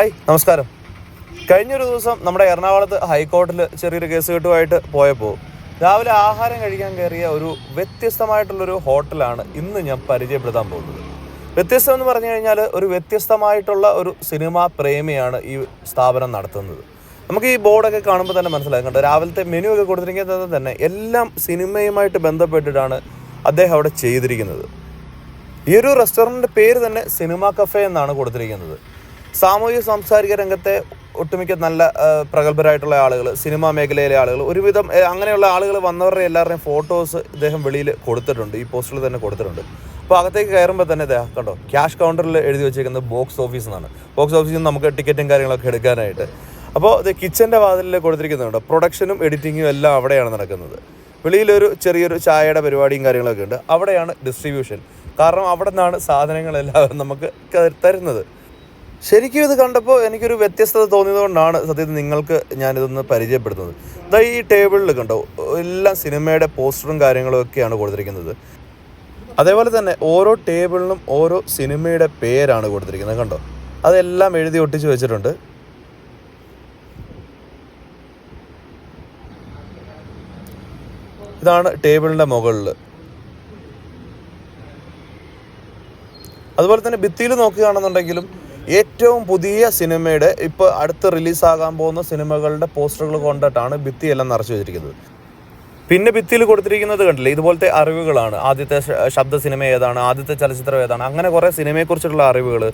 Hi നമസ്കാരം. കഴിഞ്ഞൊരു ദിവസം നമ്മുടെ എറണാകുളത്ത് ഹൈക്കോർട്ടിൽ ചെറിയൊരു കേസ് കെട്ടുമായിട്ട് പോയപ്പോൾ രാവിലെ ആഹാരം കഴിക്കാൻ കയറിയ ഒരു വ്യത്യസ്തമായിട്ടുള്ളൊരു ഹോട്ടലാണ് ഇന്ന് ഞാൻ പരിചയപ്പെടുത്താൻ പോകുന്നത്. വ്യത്യസ്തം എന്ന് പറഞ്ഞു കഴിഞ്ഞാൽ ഒരു വ്യത്യസ്തമായിട്ടുള്ള ഒരു സിനിമാ പ്രേമിയാണ് ഈ സ്ഥാപനം നടത്തുന്നത്. നമുക്ക് ഈ ബോർഡൊക്കെ കാണുമ്പോൾ തന്നെ മനസ്സിലാകും കണ്ടോ? രാവിലത്തെ മെനു ഒക്കെ കൊടുത്തിരിക്കുന്നത് തന്നെ എല്ലാം സിനിമയുമായിട്ട് ബന്ധപ്പെട്ടിട്ടാണ് അദ്ദേഹം അവിടെ ചെയ്തിരിക്കുന്നത്. ഈ ഒരു റെസ്റ്റോറന്റിന്റെ പേര് തന്നെ സിനിമ കഫേ എന്നാണ് കൊടുത്തിരിക്കുന്നത്. സാമൂഹിക സാംസ്കാരിക രംഗത്തെ ഒട്ടുമിക്ക നല്ല പ്രഗത്ഭരായിട്ടുള്ള ആളുകൾ സിനിമാ മേഖലയിലെ ആളുകൾ ഒരുവിധം അങ്ങനെയുള്ള ആളുകൾ വന്നവരുടെ എല്ലാവരുടെയും ഫോട്ടോസ് ഇദ്ദേഹം വെളിയിൽ കൊടുത്തിട്ടുണ്ട് ഈ പോസ്റ്ററിൽ തന്നെ കൊടുത്തിട്ടുണ്ട്. അപ്പോൾ അകത്തേക്ക് കയറുമ്പോൾ തന്നെ ഇദ്ദേഹം കണ്ടോ ക്യാഷ് കൗണ്ടറിൽ എഴുതി വെച്ചേക്കുന്നത് ബോക്സ് ഓഫീസ് എന്നാണ് ബോക്സ് ഓഫീസിൽ നിന്ന് നമുക്ക് ടിക്കറ്റും കാര്യങ്ങളൊക്കെ എടുക്കാനായിട്ട്. അപ്പോൾ ഇത് കിച്ചന്റെ വാതിലിൽ കൊടുത്തിരിക്കുന്നുണ്ട് പ്രൊഡക്ഷനും എഡിറ്റിങ്ങും എല്ലാം അവിടെയാണ് നടക്കുന്നത്. വെളിയിലൊരു ചെറിയൊരു ചായയുടെ പരിപാടിയും കാര്യങ്ങളൊക്കെ ഉണ്ട് അവിടെയാണ് ഡിസ്ട്രിബ്യൂഷൻ. കാരണം അവിടെ നിന്നാണ് സാധനങ്ങളെല്ലാം നമുക്ക് തരുന്നത്. ശരിക്കും ഇത് കണ്ടപ്പോൾ എനിക്കൊരു വ്യത്യസ്തത തോന്നിയതുകൊണ്ടാണ് സത്യത്തിൽ നിങ്ങൾക്ക് ഞാനിതൊന്ന് പരിചയപ്പെടുത്തുന്നത്. ദാ ഈ ടേബിളിൽ കണ്ടോ എല്ലാം സിനിമയുടെ പോസ്റ്ററും കാര്യങ്ങളും ഒക്കെയാണ് കൊടുത്തിരിക്കുന്നത്. അതേപോലെ തന്നെ ഓരോ ടേബിളിനും ഓരോ സിനിമയുടെ പേരാണ് കൊടുത്തിരിക്കുന്നത് കണ്ടോ? അതെല്ലാം എഴുതി ഒട്ടിച്ച് വെച്ചിട്ടുണ്ട്. ഇതാണ് ടേബിളിന്റെ മുകളിൽ അതുപോലെ തന്നെ ഭിത്തിയിൽ നോക്കുകയാണെന്നുണ്ടെങ്കിലും ഏറ്റവും പുതിയ സിനിമയുടെ ഇപ്പോൾ അടുത്ത് റിലീസാകാൻ പോകുന്ന സിനിമകളുടെ പോസ്റ്ററുകൾ കൊണ്ടിട്ടാണ് ഭിത്തിയെല്ലാം നിറച്ചു വെച്ചിരിക്കുന്നത്. പിന്നെ ഭിത്തിയിൽ കൊടുത്തിരിക്കുന്നത് കണ്ടില്ലേ? ഇതുപോലത്തെ അറിവുകളാണ്. ആദ്യത്തെ ശബ്ദ സിനിമ ഏതാണ്? ആദ്യത്തെ ചലച്ചിത്രം ഏതാണ്? അങ്ങനെ കുറേ സിനിമയെക്കുറിച്ചിട്ടുള്ള അറിവുകൾ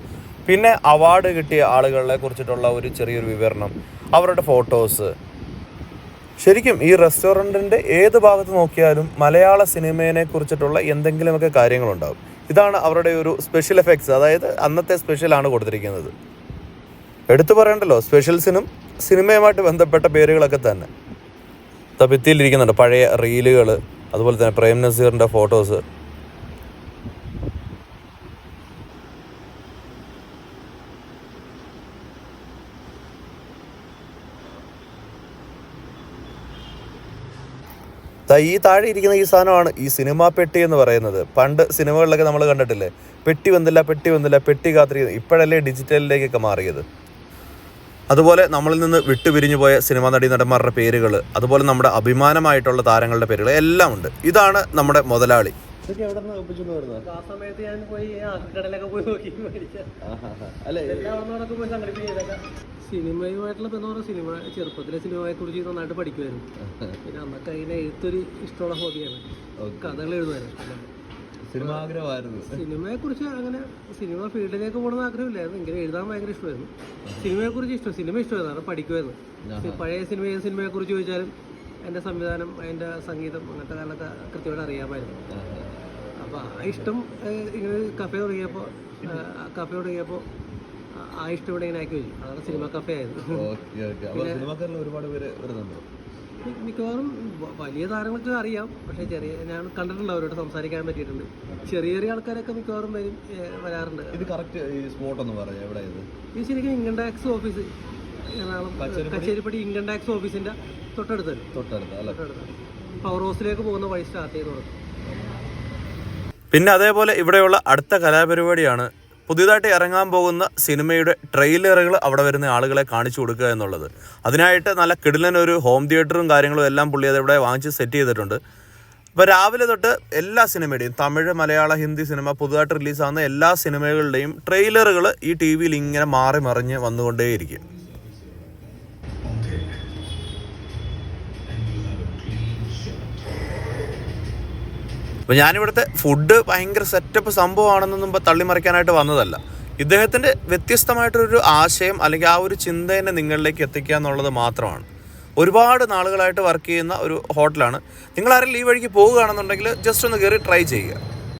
പിന്നെ അവാർഡ് കിട്ടിയ ആളുകളെ കുറിച്ചിട്ടുള്ള ഒരു ചെറിയൊരു വിവരണം. അവരുടെ ഫോട്ടോസ്. ശരിക്കും ഈ റെസ്റ്റോറന്റിന്റെ ഏത് ഭാഗത്ത് നോക്കിയാലും മലയാള സിനിമയെ കുറിച്ചിട്ടുള്ള എന്തെങ്കിലുമൊക്കെ കാര്യങ്ങളുണ്ടാവും. ഇതാണ് അവരുടെ ഒരു സ്പെഷ്യൽ എഫക്ട്സ് അതായത് അന്നത്തെ സ്പെഷ്യലാണ് കൊടുത്തിരിക്കുന്നത്. എടുത്തു പറയണ്ടല്ലോ സ്പെഷ്യൽസിനും സിനിമയുമായിട്ട് ബന്ധപ്പെട്ട പേരുകളൊക്കെ തന്നെ. ഭിത്തിയിലിരിക്കുന്നുണ്ട്. പഴയ റീലുകൾ അതുപോലെ തന്നെ പ്രേം നസീറിന്റെ ഫോട്ടോസ് ഈ താഴെ ഇരിക്കുന്ന ഈ സാധനമാണ് ഈ സിനിമ പെട്ടി എന്ന് പറയുന്നത്. പണ്ട് സിനിമകളിലൊക്കെ നമ്മൾ കണ്ടിട്ടില്ലേ? പെട്ടി വന്നില്ല പെട്ടി വന്നില്ല പെട്ടി കാത്തിരിക്കുന്നത് ഇപ്പോഴല്ലേ ഡിജിറ്റലിലേക്കൊക്കെ മാറിയത്. അതുപോലെ നമ്മളിൽ നിന്ന് വിട്ടുപിരിഞ്ഞു പോയ സിനിമാ നടി നടന്മാരുടെ പേരുകൾ അതുപോലെ നമ്മുടെ അഭിമാനമായിട്ടുള്ള താരങ്ങളുടെ പേരുകൾ എല്ലാം ഉണ്ട്. ഇതാണ് നമ്മുടെ മുതലാളി. ഇതൊക്കെ എവിടെ നിന്ന് ഒപ്പിച്ചോണ്ട് വരുന്നത്? ആ സമയത്ത് ഞാൻ പോയി ആ കടയിലൊക്കെ പോയി നോക്കി മേടിക്കാം അല്ല പോയി സംഘടിപ്പിച്ചതൊക്കെ സിനിമയുമായിട്ടുള്ള ബന്ധം പറഞ്ഞ സിനിമ ചെറുപ്പത്തിലെ സിനിമയെ കുറിച്ച് നന്നായിട്ട് പഠിക്കുമായിരുന്നു പിന്നെ അന്നൊക്കെ അതിനെ എഴുത്തൊരു ഇഷ്ടമുള്ള ഹോബിയാണ്. കഥകൾ എഴുതുമായിരുന്നു സിനിമ ആഗ്രഹമായിരുന്നു സിനിമയെ കുറിച്ച് അങ്ങനെ സിനിമ ഫീൽഡിലേക്ക് പോകണമെന്ന് ആഗ്രഹമില്ലായിരുന്നു. എങ്കിലും എഴുതാൻ ഭയങ്കര ഇഷ്ടമായിരുന്നു. സിനിമയെ കുറിച്ച് ഇഷ്ടം സിനിമ ഇഷ്ടമായിരുന്നു. പഠിക്കുമായിരുന്നു പഴയ സിനിമ ഏത് സിനിമയെ കുറിച്ച് ചോദിച്ചാലും എന്റെ സംവിധാനം അതിന്റെ സംഗീതം അങ്ങനത്തെ കാര്യങ്ങളൊക്കെ കൃത്യമായിട്ട് അറിയാമായിരുന്നു. അപ്പോൾ ആ ഇഷ്ടം ഇങ്ങനെ ഒരു കഫേ തുടങ്ങിയപ്പോൾ കഫേ തുടങ്ങിയപ്പോൾ ആ- ഇഷ്ടം ഇവിടെ ഇങ്ങനെ ആക്കി വെച്ചു അതാണ് സിനിമ കഫേ സിനിമക്കാരിൽ ഒരുപാട് പേര് വരുന്നുണ്ടോ മിക്കവാറും വലിയ താരങ്ങൾക്ക് അറിയാം. പക്ഷേ ചെറിയ ഞാൻ കണ്ടിട്ടുണ്ട് അവരോട് സംസാരിക്കാൻ പറ്റിയിട്ടുണ്ട്. ചെറിയ ചെറിയ ആൾക്കാരൊക്കെ മിക്കവാറും വരും വരാറുണ്ട്. ഇത് കറക്റ്റ് സ്പോട്ട് എന്ന് പറയാം. എവിടെ ഇത്? ശരിക്കും income tax office. Ernakulam Kacheripady? Income tax ഓഫീസിന്റെ തൊട്ടടുത്ത്. തൊട്ടടുത്ത് തൊട്ടടുത്ത്. പവർ ഹൗസിലേക്ക് പോകുന്ന വഴി സ്റ്റാർട്ട് ചെയ്ത് തുടങ്ങും പിന്നെ അതേപോലെ ഇവിടെയുള്ള അടുത്ത കലാപരിപാടിയാണ് പുതിയതായിട്ട് ഇറങ്ങാൻ പോകുന്ന സിനിമയുടെ ട്രെയിലറുകൾ അവിടെ വരുന്ന ആളുകളെ കാണിച്ചു കൊടുക്കുക എന്നുള്ളത്. അതിനായിട്ട് നല്ല കിടിലൻ ഒരു ഹോം തിയേറ്ററും കാര്യങ്ങളും എല്ലാം പുള്ളി അത് ഇവിടെ വാങ്ങിച്ച് സെറ്റ് ചെയ്തിട്ടുണ്ട്. അപ്പോൾ രാവിലെ തൊട്ട് എല്ലാ സിനിമയുടെയും തമിഴ് മലയാള ഹിന്ദി സിനിമ പുതുതായിട്ട് റിലീസാകുന്ന എല്ലാ സിനിമകളുടെയും ട്രെയിലറുകൾ ഈ ടി വിയിൽ ഇങ്ങനെ മാറി മറിഞ്ഞ് വന്നുകൊണ്ടേയിരിക്കും. അപ്പോൾ ഞാനിവിടുത്തെ ഫുഡ് ഭയങ്കര സെറ്റപ്പ് സംഭവമാണെന്നൊന്നും ഇപ്പോൾ തള്ളിമറിക്കാനായിട്ട് വന്നതല്ല. ഇദ്ദേഹത്തിന്റെ വ്യത്യസ്തമായിട്ടൊരു ആശയം അല്ലെങ്കിൽ ആ ഒരു ചിന്തേനെ നിങ്ങളിലേക്ക് എത്തിക്കുക എന്നുള്ളത് മാത്രമാണ്. ഒരുപാട് നാളുകളായിട്ട് വർക്ക് ചെയ്യുന്ന ഒരു ഹോട്ടലാണ് നിങ്ങളാരെങ്കിലും ഈ വഴിക്ക് പോവുകയാണെന്നുണ്ടെങ്കിൽ ജസ്റ്റ് ഒന്ന് കയറി ട്രൈ ചെയ്യുക.